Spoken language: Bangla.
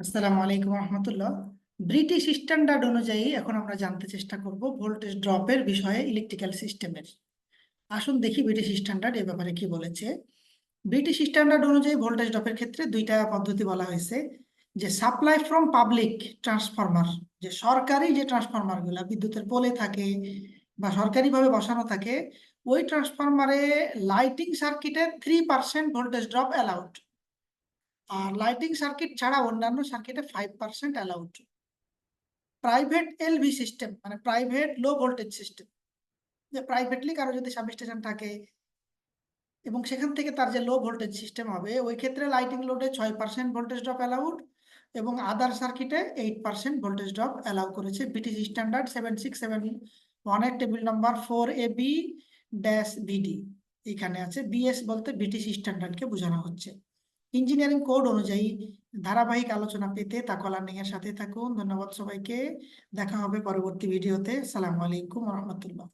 আসসালামু আলাইকুম রহমতুল্লাহ। ব্রিটিশ স্ট্যান্ডার্ড অনুযায়ী এখন আমরা জানতে চেষ্টা করব ভোল্টেজ ড্রপের বিষয়ে ইলেকট্রিক্যাল সিস্টেমের আসুন দেখি ব্রিটিশ স্ট্যান্ডার্ড এ ব্যাপারে কি বলেছে। ব্রিটিশ স্ট্যান্ডার্ড অনুযায়ী ভোল্টেজ ড্রপের ক্ষেত্রে দুইটা পদ্ধতি বলা হয়েছে। যে সাপ্লাই ফ্রম পাবলিক ট্রান্সফরমার যে সরকারি যে ট্রান্সফরমারগুলা বিদ্যুতের পোলে থাকে বা সরকারিভাবে বসানো থাকে, ওই ট্রান্সফরমারে লাইটিং সার্কিটে three percent voltage drop allowed আর লাইটিং সার্কিট ছাড়া অন্যান্য সার্কিটে five percent allowed private LV system মানে প্রাইভেট লো ভোল্টেজ সিস্টেম যে প্রাইভেটলি কারও যদি সাবস্টেশন থাকে এবং সেখান থেকে তার যে লো ভোল্টেজ সিস্টেম হবে, ওই ক্ষেত্রে লাইটিং লোডে ছয় পার্সেন্ট ভোল্টেজ ড্রপ অ্যালাউড এবং আদার সার্কিটে eight percent voltage drop allow করেছে British standard seven six seven ওয়ানের table number four A B dash BD এখানে আছে বিএস বলতে ব্রিটিশ স্ট্যান্ডার্ডকে বোঝানো হচ্ছে। ইঞ্জিনিয়ারিং কোড অনুযায়ী ধারাবাহিক আলোচনা পেতে তাকল এর সাথে থাকুন। ধন্যবাদ সবাইকে। দেখা হবে পরবর্তী ভিডিওতে। সালাম আলাইকুম রহমতুল্লাহ।